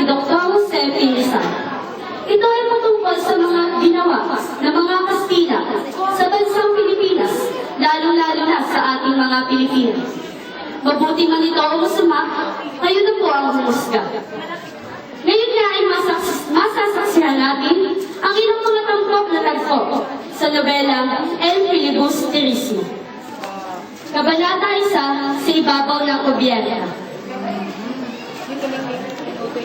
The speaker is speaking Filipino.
ni Dr. Jose Pinisa. Ito ay patungkol sa mga ginawa ng mga Kastila sa bansang Pilipinas, lalong-lalo na sa ating mga Pilipino. Mabuti man ito o masama, kayo na po ang humusga. Ngayon nga ay masas masasaksihan natin ang ilang mga tampok na tagpo sa nobela El Filibusterismo. Kabanata isa sa ibabaw ng kubyerna.